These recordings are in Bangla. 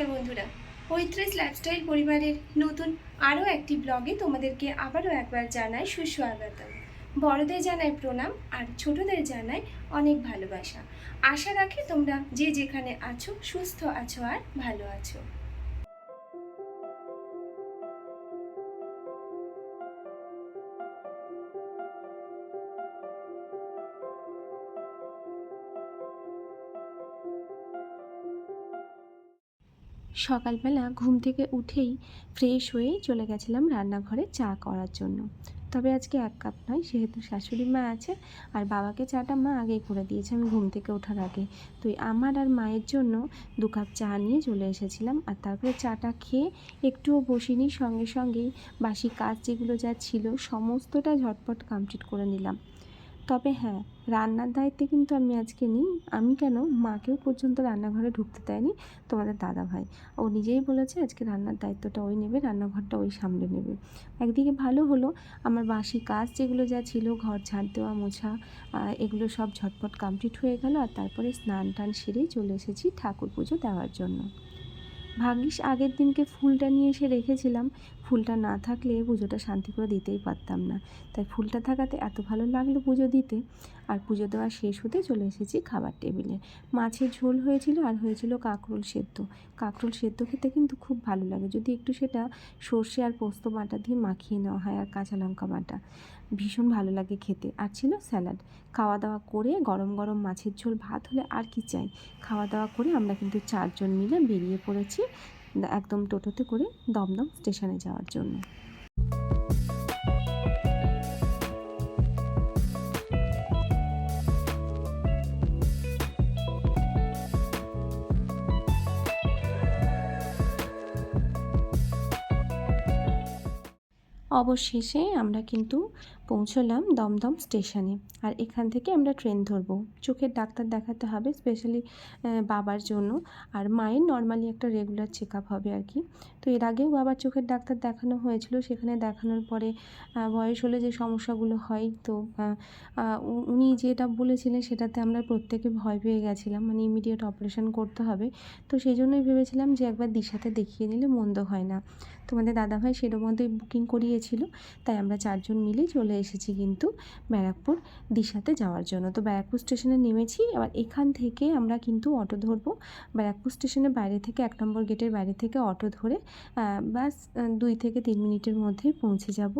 নমস্কার বন্ধুরা। পৈত্রিশ লাইফস্টাইল পরিবারের নতুন আরও একটি ব্লগে তোমাদেরকে আবারও একবার জানাই সুস্বাগতম। বড়দের জানায় প্রণাম আর ছোটদের জানায় অনেক ভালোবাসা। আশা রাখি তোমরা যে যেখানে আছো, সুস্থ আছো আর ভালো আছো। সকালবেলা ঘুম থেকে উঠেই ফ্রেশ হয়ে চলে গেছিলাম রান্নাঘরে চা করার জন্য। তবে আজকে এক কাপ নয় সেহেতু শাশুড়ি মা আছে আর বাবাকে চাটা মা আগেই করে দিয়েছে, আমি ঘুম থেকে ওঠার আগে। তো আমার আর মায়ের জন্য দু কাপ চা নিয়ে চলে এসেছিলাম আর তারপরে চাটা খেয়ে একটুও বসিনি, সঙ্গে সঙ্গেই বাসি কাজ যেগুলো যা ছিল, সমস্তটা ঝটপট কমপ্লিট করে নিলাম। তবে হ্যাঁ রান্নার দায়িত্বে কিন্তু আমি আজকে নিই। আমি কেন? মাকেও পর্যন্ত রান্নাঘরে ঢুকতে দেয়নি, তোমাদের দাদা ভাই ও নিজেই বলেছে আজকে রান্নার দায়িত্বটা ওই নেবে, রান্নাঘরটা ওই সামলে নেবে। একদিকে ভালো হলো, আমার বাসি কাজ যেগুলো যা ছিল, ঘর ঝাড় দেওয়া, মোছা এগুলো সব ঝটপট কমপ্লিট হয়ে গেল আর তারপরে স্নান টান সেরেই চলে এসেছি ঠাকুর পুজো দেওয়ার জন্য। ভাগ্যিস আগের দিনকে ফুলটা নিয়ে এসে রেখেছিলাম। ফুলটা না থাকলে পুজোটা শান্তি করে দিতেই পারতাম না। তাই ফুলটা থাকাতে এত ভালো লাগল পুজো দিতে। আর পুজো দেওয়া শেষ হতে চলে এসেছি খাবার টেবিলে। মাছের ঝোল হয়েছিল আর হয়েছিল কাঁকরোল সেদ্ধ। কাঁকরোল সেদ্ধ খেতে কিন্তু খুব ভালো লাগে। যদি একটু সেটা সর্ষে আর পোস্ত বাটা দিয়ে মাখিয়ে নেওয়া হয় আর কাঁচা লঙ্কা বাটা। ভীষণ ভালো লাগে খেতে। আর ছিল স্যালাড। খাওয়া দাওয়া করে গরম গরম মাছের ঝোল, ভাত হলে আর কি চাই। খাওয়া দাওয়া করে আমরা কিন্তু চারজন মিলে বেরিয়ে পড়েছি, একদম টোটোতে করে দমদম স্টেশনে যাওয়ার জন্য। অবশেষে আমরা কিন্তু পৌঁছলাম দমদম স্টেশনে। আর এখান থেকে আমরা ট্রেন ধরবো। চোখের ডাক্তার দেখাতে হবে স্পেশালি বাবার জন্য। আর মায়ের নর্মালি একটা রেগুলার চেক আপ হবে আর কি। তো এর আগেও বাবার চোখের ডাক্তার দেখানো হয়েছিল। সেখানে দেখানোর পরে বয়স হলে যে সমস্যাগুলো হয়, তো উনি যেটা বলেছিলেন সেটাতে আমরা প্রত্যেকে ভয় পেয়ে গেছিলাম। মানে ইমিডিয়েট অপারেশন করতে হবে। তো সেই জন্যই ভেবেছিলাম যে একবার দিশাতে দেখিয়ে নিলে মন্দ হয় না। তোমাদের দাদাভাই সেরকম মতোই বুকিং করিয়েছিল। তাই আমরা চারজন মিলেই চলে এসেছি কিন্তু ব্যারাকপুর দিশাতে যাওয়ার জন্য। তো ব্যারাকপুর স্টেশনে নেমেছি। এবার এখান থেকে আমরা কিন্তু অটো ধরবো। ব্যারাকপুর স্টেশনের বাইরে থেকে এক নম্বর গেটের বাইরে থেকে অটো ধরে বাস দুই থেকে তিন মিনিটের মধ্যে পৌঁছে যাব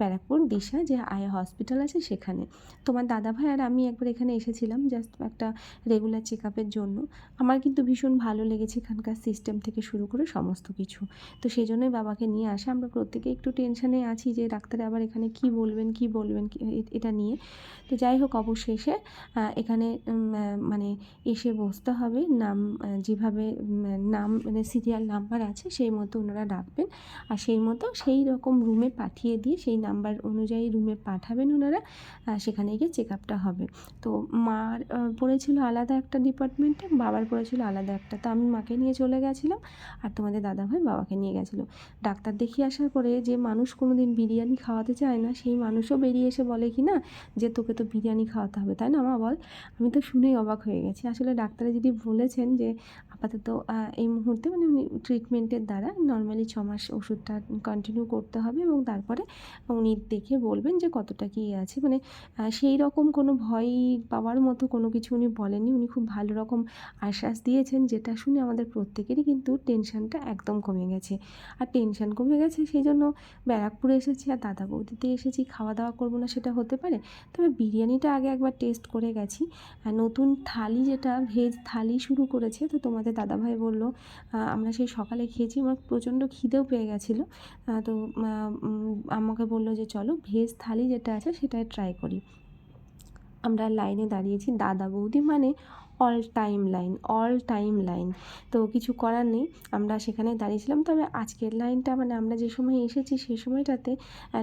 ব্যারাকপুর, দিশা, যে আয়া হসপিটাল আছে সেখানে। তোমার দাদাভাই আর আমি একবার এখানে এসেছিলাম জাস্ট একটা রেগুলার চেক আপের জন্য। আমার কিন্তু ভীষণ ভালো লেগেছে এখানকার সিস্টেম থেকে শুরু করে সমস্ত কিছু। তো সেই জন্যই বাবাকে নিয়ে আসা। আমরা প্রত্যেকে একটু টেনশনে আছি যে ডাক্তার আবার এখানে কি বলবেন কি বলবেন এটা নিয়ে। তো যাই হোক, অবশেষে এখানে মানে এসে বসতে হবে। নাম যেভাবে নাম মানে সিরিয়াল নাম্বার আছে, সেই মতো ওনারা ডাকবেন। আর সেই মতো সেই রকম রুমে পাঠিয়ে দিয়ে সেই নাম্বার অনুযায়ী রুমে পাঠাবেন ওনারা সেখানে গিয়ে চেক আপটা হবে। তো মার পড়েছিল আলাদা একটা ডিপার্টমেন্টে বাবার পড়েছিল আলাদা একটা। তো আমি মাকে নিয়ে চলে গেছিলাম আর তোমাদের দাদাভাই বাবাকে নিয়ে গেছিল। ডাক্তার দেখিয়ে আসার পরে যে মানুষ কোনো দিন বিরিয়ানি খাওয়াতে চায় না, সেই মানুষও বেরিয়ে এসে বলে কি না, যে তোকে তো বিরিয়ানি খাওয়াতে হবে। তাই না মা? বল। আমি তো শুনেই অবাক হয়ে গেছি। আসলে ডাক্তারে যদি বলেছেন যে আপাতত এই মুহূর্তে মানে উনি ট্রিটমেন্টের দ্বারা নর্মালি ছ মাস ওষুধটা কন্টিনিউ করতে হবে এবং তারপরে উনি দেখে বলবেন যে কতটা কী আছে। মানে সেই রকম কোনো ভয় পাওয়ার মতো কোনো কিছু উনি বলেননি। উনি খুব ভালো রকম আশ্বাস দিয়েছেন, যেটা শুনে আমাদের প্রত্যেকেরই কিন্তু টেনশনটা একদম কমে গেছে। আর টেনশন কমে গেছে সেই জন্য ব্যারাকপুরে এসেছি আর দাদা বৌদিতে এসেছি খাওয়া দাওয়া করব না সেটা হতে পারে। তবে বিরিয়ানিটা আগে একবার টেস্ট করে গেছি। আর নতুন থালি যেটা ভেজ থালি শুরু করেছে, তো তোমাদের দাদাভাই বলল আমরা সেই সকালে খেয়েছি। আমার প্রচণ্ড খিদেও পেয়ে গেছিল। তো আমাকে বলল যে, চলো ভেজ থালি যেটা আছে সেটাই ট্রাই করি। আমরা লাইনে দাঁড়িয়েছি। দাদা বৌদি মানে all time line all time line তো কিছু করার নেই, আমরা সেখানে দাঁড়িয়েছিলাম। তবে আজকের লাইনটা মানে আমরা যে সময় এসেছি সেই সময়টাতে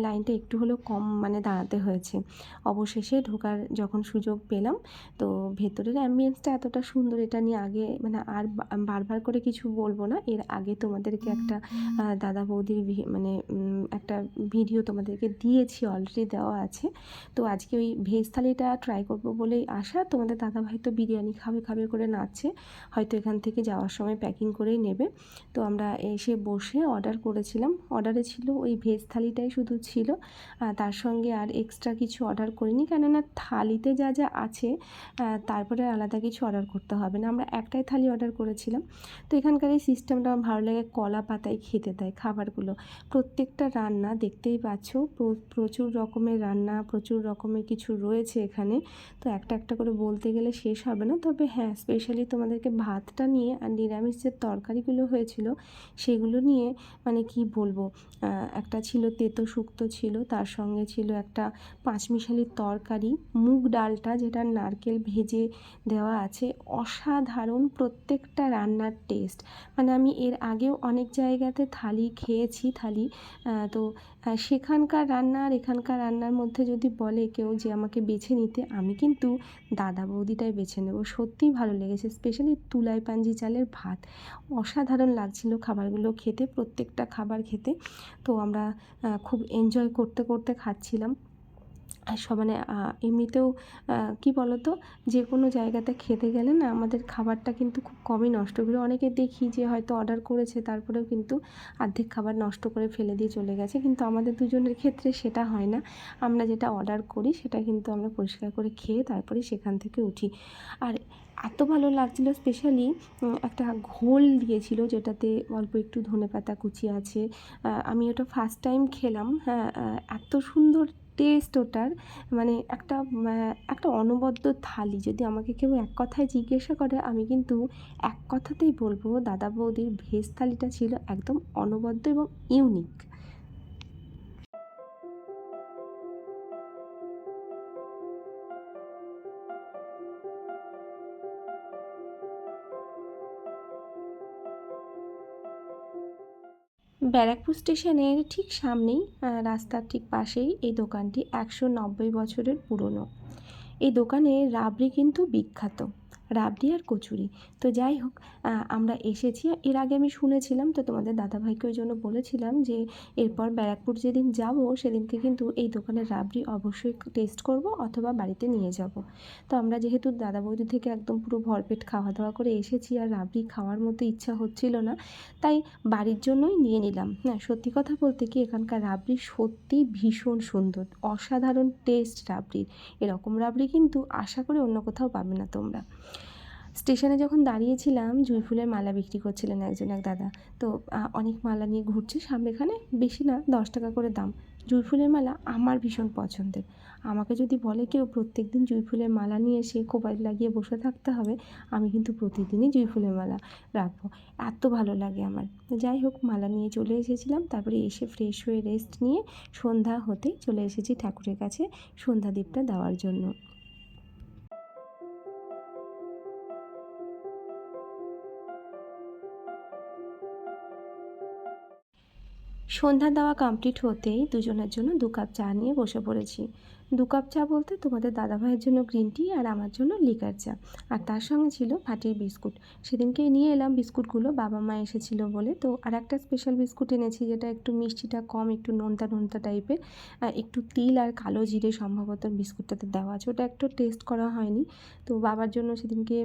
লাইনটা একটু হলেও কম মানে দাঁড়াতে হয়েছে। অবশেষে ঢোকার যখন সুযোগ পেলাম, তো ভেতরের অ্যাম্বিয়েন্সটা এতটা সুন্দর, এটা নিয়ে আগে মানে আর বারবার করে কিছু বলব না। এর আগে তোমাদেরকে একটা দাদা বৌদির মানে একটা ভিডিও তোমাদেরকে দিয়েছি অলরেডি দেওয়া আছে। তো আজকে ওই ভেজ থালিটা ট্রাই করব বলেই আসা তোমাদের দাদাভাই তো বিরিয়ানি খাওয়া খাবে খাবে করে নাচছে, হয়তো এখান থেকে যাওয়ার সময় প্যাকিং করেই নেবে। তো আমরা এসে বসে অর্ডার করেছিলাম। অর্ডারে ছিল ওই ভেজ থালিটাই শুধু ছিল। তার সঙ্গে আর এক্সট্রা কিছু অর্ডার করিনি। কেননা থালিতে যা যা আছে তারপরে আলাদা কিছু অর্ডার করতে হবে না। আমরা একটাই থালি অর্ডার করেছিলাম। তো এখানকার এই সিস্টেমটা আমার ভালো লাগে কলা পাতায় খেতে দেয় খাবারগুলো। প্রত্যেকটা রান্না দেখতেই পাচ্ছ প্রচুর রকমের রান্না, প্রচুর রকমের কিছু রয়েছে এখানে। তো একটা একটা করে বলতে গেলে শেষ হবে না। তবে হ্যাঁ স্পেশালি তোমাদেরকে ভাতটা নিয়ে আর নিরামিষ যে তরকারিগুলো হয়েছিল, সেগুলো নিয়ে মানে কি বলব একটা ছিল তেতো শুক্তো ছিল, তার সঙ্গে ছিল একটা পাঁচমিশালির তরকারি, মুগ ডালটা যেটা নারকেল ভেজে দেওয়া আছে, অসাধারণ প্রত্যেকটা রান্নার টেস্ট মানে আমি এর আগেও অনেক জায়গাতে থালি খেয়েছি, থালি তো সেখানকার রান্না আর এখানকার রান্নার মধ্যে যদি বলে কেউ যে আমাকে বেছে নিতে, আমি কিন্তু দাদা বৌদিটাই বেছে নেব। সত্যিই ভালো লেগেছে স্পেশালি তুলাই পাঞ্জি চালের ভাত। অসাধারণ লাগছিল খাবারগুলো খেতে, প্রত্যেকটা খাবার খেতে। তো আমরা খুব এনজয় করতে করতে খাচ্ছিলাম। মানে এমনিতেও কী বলো তো যে কোনো জায়গাতে খেতে গেলে না আমাদের খাবারটা কিন্তু খুব কমই নষ্ট করি অনেকে দেখি যে হয়তো অর্ডার করেছে, তারপরেও কিন্তু অর্ধেক খাবার নষ্ট করে ফেলে দিয়ে চলে গেছে। কিন্তু আমাদের দুজনের ক্ষেত্রে সেটা হয় না। আমরা যেটা অর্ডার করি, সেটা কিন্তু আমরা পরিষ্কার করে খেয়ে তারপরে সেখান থেকে উঠি। আর এত ভালো লাগছিল স্পেশালি একটা ঘোল দিয়েছিল যেটাতে অল্প একটু ধনে পাতা কুচি আছে। আমি ওটা ফার্স্ট টাইম খেলাম হ্যাঁ এত সুন্দর টেস্ট ওটার মানে একটা একটা অনবদ্য থালি। যদি আমাকে কেউ এক কথায় জিজ্ঞাসা করে, আমি কিন্তু এক কথাতেই বলব, দাদা বৌদির ভেজ থালিটা ছিল একদম অনবদ্য এবং ইউনিক ব্যারাকপুর স্টেশনের ঠিক সামনেই রাস্তার ঠিক পাশেই এই দোকানটি একশো নব্বই বছরের পুরনো। এই দোকানে রাবড়ি কিন্তু বিখ্যাত। রাবড়ি আর কচুরি। তো যাই হোক আমরা এসেছি। এর আগে আমি শুনেছিলাম, তো তোমাদের দাদাভাইকে ওই জন্য বলেছিলাম যে, এরপর ব্যারাকপুর যেদিন যাব, সেদিনকে কিন্তু এই দোকানের রাবড়ি অবশ্যই টেস্ট করব অথবা বাড়িতে নিয়ে যাব। তো আমরা যেহেতু দাদা বৌদি থেকে একদম পুরো ভরপেট খাওয়া দাওয়া করে এসেছি আর রাবড়ি খাওয়ার মতো ইচ্ছা হচ্ছিল না, তাই বাড়ির জন্যই নিয়ে নিলাম। হ্যাঁ সত্যি কথা বলতে কি, এখানকার রাবড়ি সত্যি ভীষণ সুন্দর, অসাধারণ টেস্ট রাবড়ির। এরকম রাবড়ি কিন্তু আশা করি অন্য কোথাও পাবে না তোমরা। স্টেশনে যখন দাঁড়িয়েছিলাম, জুঁই ফুলের মালা বিক্রি করছিলেন একজন এক দাদা। তো অনেক মালা নিয়ে ঘুরছে সামনে এখানে বেশি না, দশ টাকা করে দাম। জুঁই ফুলের মালা আমার ভীষণ পছন্দের। আমাকে যদি বলে কেউ প্রত্যেক দিন জুঁই ফুলের মালা নিয়ে এসে খোপায় লাগিয়ে বসে থাকতে হবে, আমি কিন্তু প্রতিদিনই জুঁই ফুলের মালা রাখব। এত ভালো লাগে আমার। যাই হোক, মালা নিয়ে চলে এসেছিলাম, তারপরে এসে ফ্রেশ হয়ে রেস্ট নিয়ে সন্ধ্যা হতেই চলে এসেছি ঠাকুরের কাছে সন্ধ্যা দ্বীপটা দেওয়ার জন্য। সন্ধ্যা দেওয়া কমপ্লিট হতেই দুজনের জন্য দু কাপ চা নিয়ে বসে পড়েছি। দু কাপ চা বলতে তোমাদের দাদাভাইয়ের জন্য গ্রিন টি আর আমার জন্য লিকার চা। আর তার সঙ্গে ছিল ফাটির বিস্কুট। সেদিনকে নিয়ে এলাম বিস্কুটগুলো, বাবা মা এসেছিল বলে। তো আর একটা স্পেশাল বিস্কুট এনেছি যেটা একটু মিষ্টিটা কম, একটু নোনতা নোনতা টাইপের একটু তিল আর কালো জিরে সম্ভবত বিস্কুটটাতে দেওয়া আছে। ওটা একটু টেস্ট করা হয়নি। তো বাবার জন্য সেদিনকে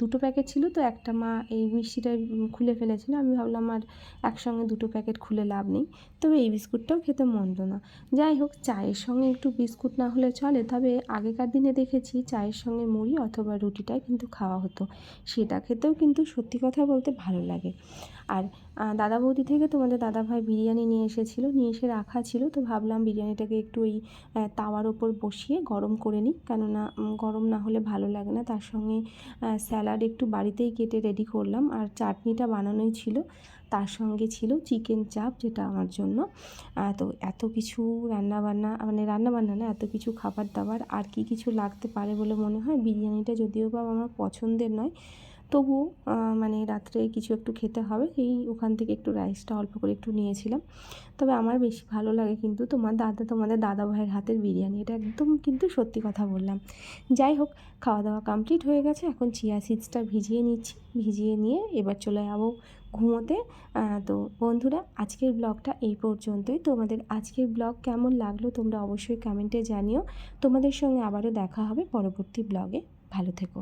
দুটো প্যাকেট ছিল। তো একটা মা এই মিষ্টিটা খুলে ফেলেছিল। আমি ভাবলাম আর একসঙ্গে দুটো প্যাকেট খুলে লাভ নেই। তবে এই বিস্কুটটাও খেতে মন্দ না। যাই হোক, চায়ের সঙ্গে একটু বিস্কুট বিস্কুট না হলে চলে, তবে আগেকার দিনে দেখেছি চায়ের সঙ্গে মুড়ি অথবা রুটিটাই কিন্তু খাওয়া হতো। সেটা খেতেও কিন্তু সত্যি কথা বলতে ভালো লাগে। আর দাদা বৌদি থেকে তোমাদের দাদাভাই বিরিয়ানি নিয়ে এসেছিল, নিয়ে এসে রাখা ছিল, তো ভাবলাম বিরিয়ানিটাকে একটু ওই তাওয়ার ওপর বসিয়ে গরম করে নিই, কেননা গরম না হলে ভালো লাগে না, তার সঙ্গে স্যালাড একটু বাড়িতেই কেটে রেডি করলাম, আর চাটনিটা বানানোই ছিল, তার সঙ্গে ছিল চিকেন চাপ, যেটা আমার জন্য তো এত কিছু রান্নাবান্না মানে রান্নাবান্না না, এত কিছু খাবার দাবার, আর কি কিছু লাগতে পারে বলে মনে হয়, বিরিয়ানিটা যদিও বা আমার পছন্দের নয় তবুও মানে রাত্রে কিছু একটু খেতে হবে। এই ওখান থেকে একটু রাইসটা অল্প করে একটু নিয়েছিলাম। তবে আমার বেশি ভালো লাগে কিন্তু তোমার দাদা, তোমাদের দাদা ভাইয়ের হাতের বিরিয়ানি। এটা একদম কিন্তু সত্যি কথা বললাম। যাই হোক খাওয়া দাওয়া কমপ্লিট হয়ে গেছে। এখন চিয়া সিডসটা ভিজিয়ে নিচ্ছি। ভিজিয়ে নিয়ে এবার চলে যাব ঘুমোতে। তো বন্ধুরা, আজকের ব্লগটা এই পর্যন্তই। তোমাদের আজকের ব্লগ কেমন লাগল তোমরা অবশ্যই কমেন্টে জানিও। তোমাদের সঙ্গে আবারও দেখা হবে পরবর্তী ব্লগে। ভালো থেকো।